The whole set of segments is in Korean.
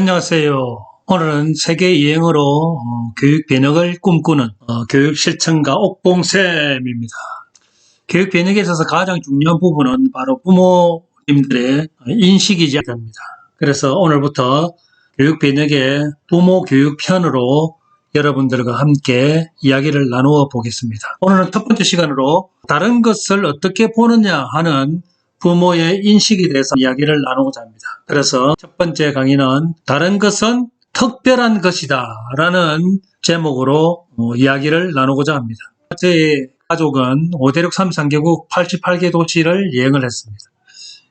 안녕하세요. 오늘은 세계 여행으로 어, 교육 변혁을 꿈꾸는 어, 교육 실천가 옥봉쌤입니다. 교육 변혁에 있어서 가장 중요한 부분은 바로 부모님들의 인식이지 않습니다. 그래서 오늘부터 교육 변혁의 부모 교육 편으로 여러분들과 함께 이야기를 나누어 보겠습니다. 오늘은 첫 번째 시간으로 다른 것을 어떻게 보느냐 하는 부모의 인식에 대해서 이야기를 나누고자 합니다. 그래서 첫 번째 강의는 다른 것은 특별한 것이다 라는 제목으로 어, 이야기를 나누고자 합니다. 제 가족은 5대륙 33개국 88개 도시를 여행을 했습니다.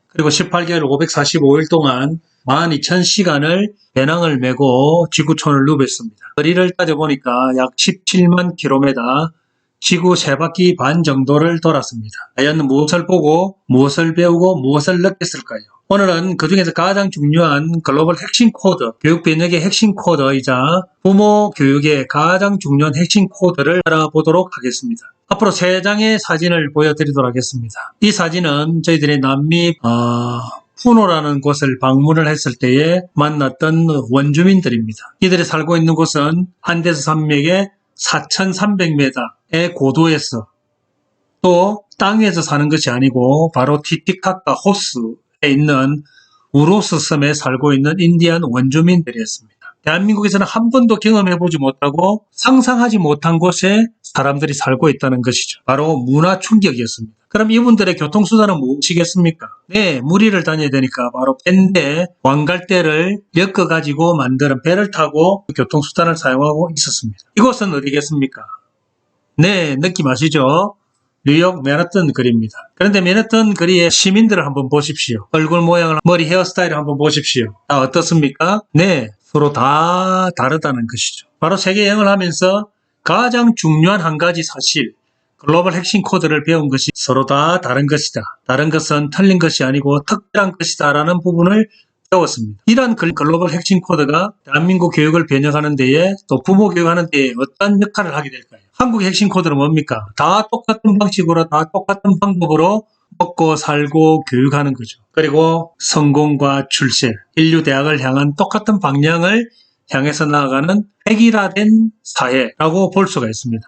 그리고 18개월 545일 동안 12,000시간을 배낭을 메고 지구촌을 누볐습니다. 거리를 따져보니까 약 17만 킬로미터, 지구 세 바퀴 반 정도를 돌았습니다. 과연 무엇을 보고 무엇을 배우고 무엇을 느꼈을까요? 오늘은 그 중에서 가장 중요한 글로벌 핵심 코드, 교육 변혁의 핵심 코드이자 부모 교육의 가장 중요한 핵심 코드를 알아보도록 하겠습니다. 앞으로 세 장의 사진을 보여드리도록 하겠습니다. 이 사진은 저희들이 남미 어, 푸노라는 곳을 방문을 했을 때에 만났던 원주민들입니다. 이들이 살고 있는 곳은 안데스 산맥의 4,300m의 고도에서 또 땅에서 사는 것이 아니고 바로 티티카카 호스에 있는 우로스 섬에 살고 있는 인디안 원주민들이었습니다. 대한민국에서는 한 번도 경험해보지 못하고 상상하지 못한 곳에 사람들이 살고 있다는 것이죠. 바로 문화 충격이었습니다. 그럼 이분들의 교통수단은 무엇이겠습니까? 네, 무리를 다녀야 되니까 바로 밴대 왕갈대를 엮어가지고 만드는 배를 타고 교통수단을 사용하고 있었습니다. 이곳은 어디겠습니까? 네, 느낌 아시죠? 뉴욕 맨하튼 거리입니다. 그런데 맨하튼 거리의 시민들을 한번 보십시오. 얼굴 모양을, 머리 헤어스타일을 한번 보십시오. 다 어떻습니까? 네, 서로 다 다르다는 것이죠. 바로 세계 여행을 하면서 가장 중요한 한 가지 사실, 글로벌 핵심 코드를 배운 것이 서로 다 다른 것이다. 다른 것은 틀린 것이 아니고 특별한 것이다. 라는 부분을 배웠습니다. 이러한 글- 글로벌 핵심 코드가 대한민국 교육을 변혁하는 데에 또 부모 교육하는 데에 어떤 역할을 하게 될까요? 한국의 핵심 코드는 뭡니까? 다 똑같은 방식으로 다 똑같은 방법으로 먹고 살고 교육하는 거죠. 그리고 성공과 출세, 인류 대학을 향한 똑같은 방향을 향해서 나아가는 획일화된 사회라고 볼 수가 있습니다.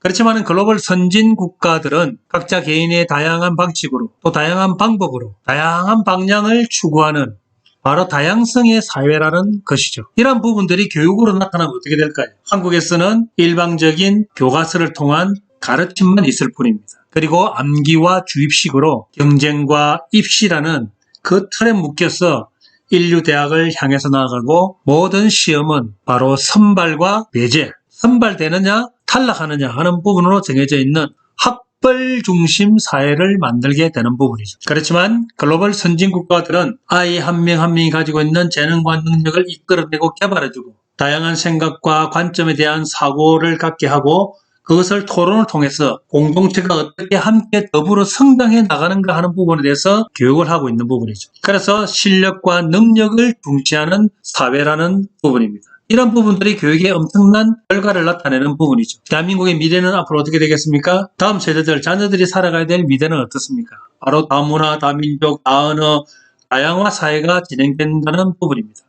그렇지만 글로벌 선진 국가들은 각자 개인의 다양한 방식으로 또 다양한 방법으로 다양한 방향을 추구하는 바로 다양성의 사회라는 것이죠. 이러한 부분들이 교육으로 나타나면 어떻게 될까요? 한국에서는 일방적인 교과서를 통한 가르침만 있을 뿐입니다. 그리고 암기와 주입식으로 경쟁과 입시라는 그 틀에 묶여서 인류 대학을 향해서 나아가고 모든 시험은 바로 선발과 배제, 선발되느냐 탈락하느냐 하는 부분으로 정해져 있는 학벌 중심 사회를 만들게 되는 부분이죠. 그렇지만 글로벌 선진 국가들은 아이 한 명 한 명이 가지고 있는 재능과 능력을 이끌어내고 개발해주고 다양한 생각과 관점에 대한 사고를 갖게 하고 그것을 토론을 통해서 공동체가 어떻게 함께 더불어 성장해 나가는가 하는 부분에 대해서 교육을 하고 있는 부분이죠. 그래서 실력과 능력을 중시하는 사회라는 부분입니다. 이런 부분들이 교육에 엄청난 결과를 나타내는 부분이죠. 대한민국의 미래는 앞으로 어떻게 되겠습니까? 다음 세대들, 자녀들이 살아가야 될 미래는 어떻습니까? 바로 다문화, 다민족, 다언어, 다양화 사회가 진행된다는 부분입니다.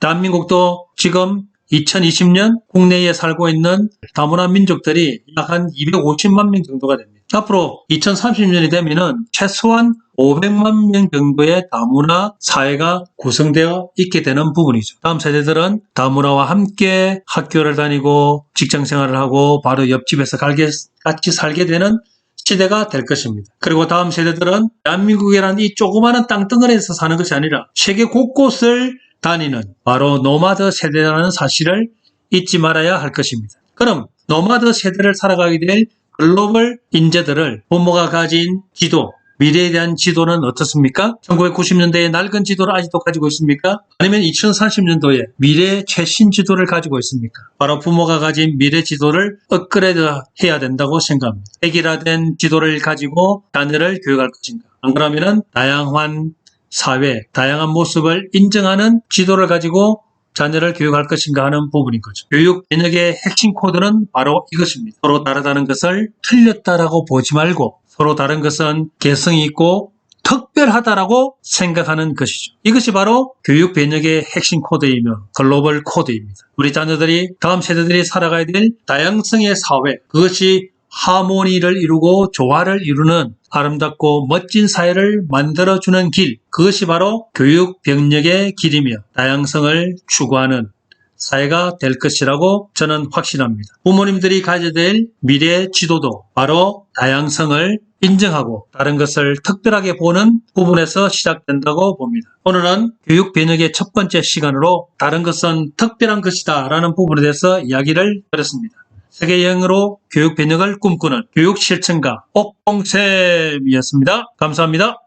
대한민국도 지금 2020년 국내에 살고 있는 다문화 민족들이 약 한 250만 명 정도가 됩니다. 앞으로 2030년이 되면은 최소한 500만 명 정도의 다문화 사회가 구성되어 있게 되는 부분이죠. 다음 세대들은 다문화와 함께 학교를 다니고 직장 생활을 하고 바로 옆집에서 같이 살게 되는 시대가 될 것입니다. 그리고 다음 세대들은 대한민국이라는 이 조그마한 땅덩어리에서 사는 것이 아니라 세계 곳곳을 다니는 바로 노마드 세대라는 사실을 잊지 말아야 할 것입니다. 그럼 노마드 세대를 살아가게 될 글로벌 인재들을 부모가 가진 지도, 미래에 대한 지도는 어떻습니까? 1990년대의 낡은 지도를 아직도 가지고 있습니까? 아니면 2040년도에 미래 최신 지도를 가지고 있습니까? 바로 부모가 가진 미래 지도를 업그레이드 해야 된다고 생각합니다. 획일화된 지도를 가지고 자녀를 교육할 것인가? 안 그러면은 다양한 사회, 다양한 모습을 인정하는 지도를 가지고 자녀를 교육할 것인가 하는 부분인 거죠. 교육 변혁의 핵심 코드는 바로 이것입니다. 서로 다르다는 것을 틀렸다라고 보지 말고 서로 다른 것은 개성이 있고 특별하다라고 생각하는 것이죠. 이것이 바로 교육 변혁의 핵심 코드이며 글로벌 코드입니다. 우리 자녀들이 다음 세대들이 살아가야 될 다양성의 사회, 그것이 하모니를 이루고 조화를 이루는 아름답고 멋진 사회를 만들어주는 길, 그것이 바로 교육 병력의 길이며 다양성을 추구하는 사회가 될 것이라고 저는 확신합니다. 부모님들이 가져야 될 미래 지도도 바로 다양성을 인정하고 다른 것을 특별하게 보는 부분에서 시작된다고 봅니다. 오늘은 교육 변혁의 첫 번째 시간으로 다른 것은 특별한 것이다 라는 부분에 대해서 이야기를 드렸습니다. 세계 여행으로 교육 변혁을 꿈꾸는 교육 실천가 옥봉쌤이었습니다. 감사합니다.